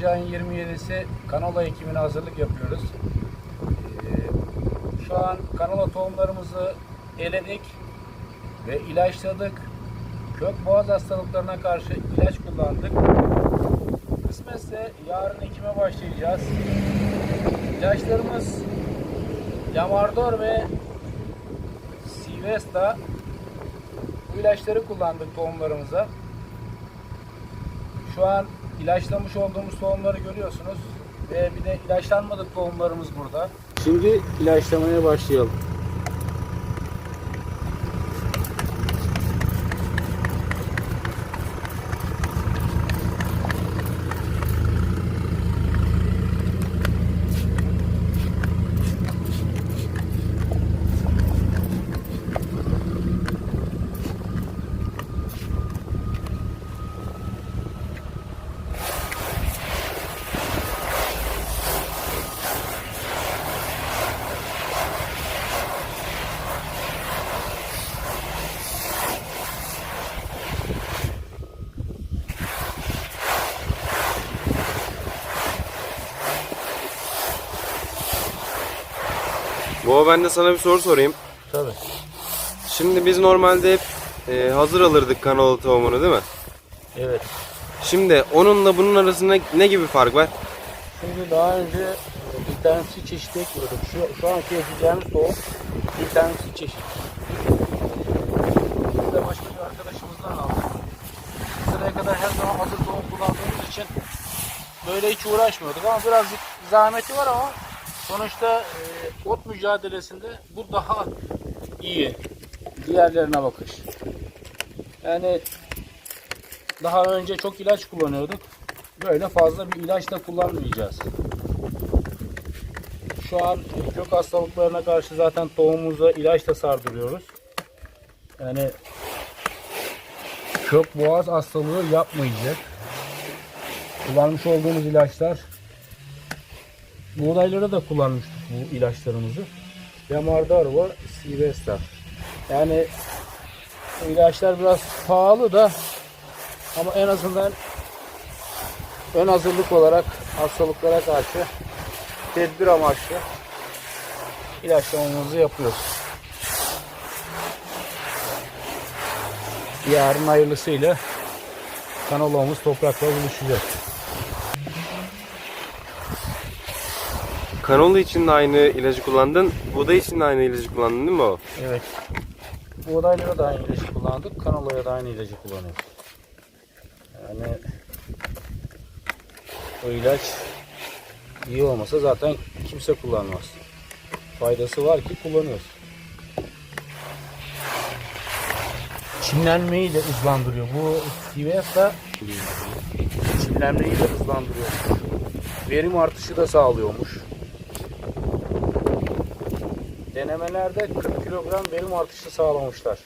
Birinci ayın 27'si kanola ekimine hazırlık yapıyoruz. Ee, Şu an kanola tohumlarımızı eledik ve ilaçladık. Kök boğaz hastalıklarına karşı ilaç kullandık. Kısmetse yarın ekime başlayacağız. İlaçlarımız Yamardor ve Sivesta bu ilaçları kullandık tohumlarımıza. Şu an ilaçlamış olduğumuz tohumları görüyorsunuz. Ve bir de ilaçlanmadık tohumlarımız burada. Şimdi ilaçlamaya başlayalım. Baba ben de sana bir soru sorayım. Tabii. Şimdi biz normalde hep e, hazır alırdık kanola tohumunu değil mi? Evet. Şimdi onunla bunun arasında ne gibi fark var? Şimdi daha önce bir tanesi çeşit ekliyorduk. Şu, şu anki ekeceğimiz tohum bir tanesi çeşit. Biz de başka bir arkadaşımızdan aldık. Sıraya kadar her zaman hazır tohum kullandığımız için böyle hiç uğraşmıyorduk ama birazcık zahmeti var ama sonuçta e, ot mücadelesinde bu daha iyi. Diğerlerine bakış. Yani daha önce çok ilaç kullanıyorduk. Böyle fazla bir ilaç da kullanmayacağız. Şu an kök hastalıklarına karşı zaten tohumumuza ilaç da sardırıyoruz. Yani kök boğaz hastalığı yapmayacak. Kullanmış olduğumuz ilaçlar buğdaylara da kullanmıştık bu ilaçlarımızı. Yamardar var, Sivesta. Yani bu ilaçlar biraz pahalı da ama en azından ön hazırlık olarak hastalıklara karşı tedbir amaçlı ilaçlamamızı yapıyoruz. Yarın hayırlısıyla kanolamız toprakla buluşacak. Kanola için de aynı ilacı kullandın, buğday için de aynı ilacı kullandın değil mi o? Evet. Buğdaylara da aynı ilacı kullandık. Kanolaya da aynı ilacı kullanıyoruz. Yani o ilaç iyi olmasa zaten kimse kullanmaz. Faydası var ki kullanıyoruz. Çimlenmeyi de hızlandırıyor. Bu CVS da çimlenmeyi de hızlandırıyor. Verim artışı da sağlıyormuş. Denemelerde 40 kilogram verim artışı sağlamışlar.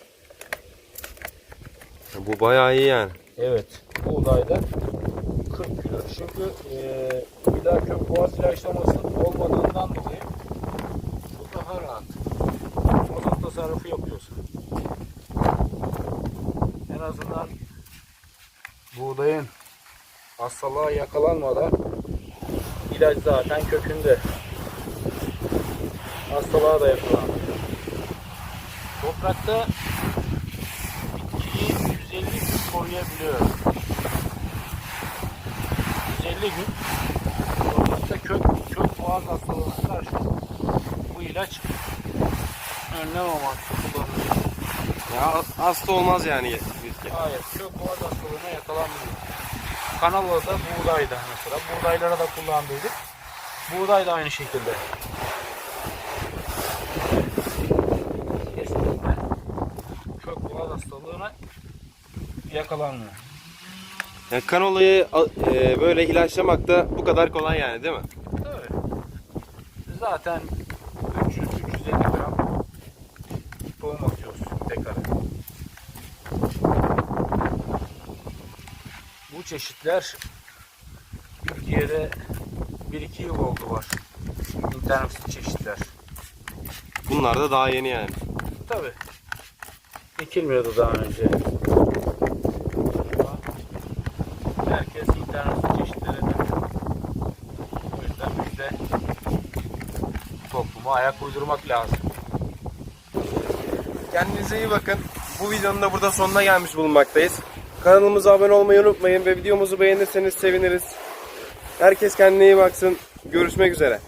Bu bayağı iyi yani. Evet, buğdayda 40 kilo. Çünkü eee bir daha kök boğaz ilaçlaması olmadığından dolayı bu daha rahat. Mazot tasarrufu yapıyorsun. En azından buğdayın hastalığa yakalanmadan ilaç zaten kökünde. Hastalığa da yakalanmıyor. Toprakta bitkiyi 150 gün koruyabiliyor. 150 gün toprakta kök, kök boğaz hastalığına karşı bu ilaç önlem amaçlı kullanılıyor. Ya hasta olmaz yani bitki. Hayır, kök boğaz hastalığına yakalanmıyor. Kanalada buğdayda mesela. Buğdaylara da kullandıydık. Buğday da aynı şekilde. Boğaz hastalığına yakalanmıyor. Yani kanolayı e, böyle ilaçlamak da bu kadar kolay yani değil mi? Tabii. Zaten 300-350 gram tohum atıyoruz tekrar. Bu çeşitler Türkiye'de 1-2 yıl oldu var. İnternetsiz çeşitler. Bunlar da daha yeni yani. Tabii dikilmiyordu daha önce. Herkes internet çeşitlerine o yüzden biz de topluma ayak uydurmak lazım. Kendinize iyi bakın. Bu videonun da burada sonuna gelmiş bulunmaktayız. Kanalımıza abone olmayı unutmayın ve videomuzu beğenirseniz seviniriz. Herkes kendine iyi baksın. Görüşmek üzere.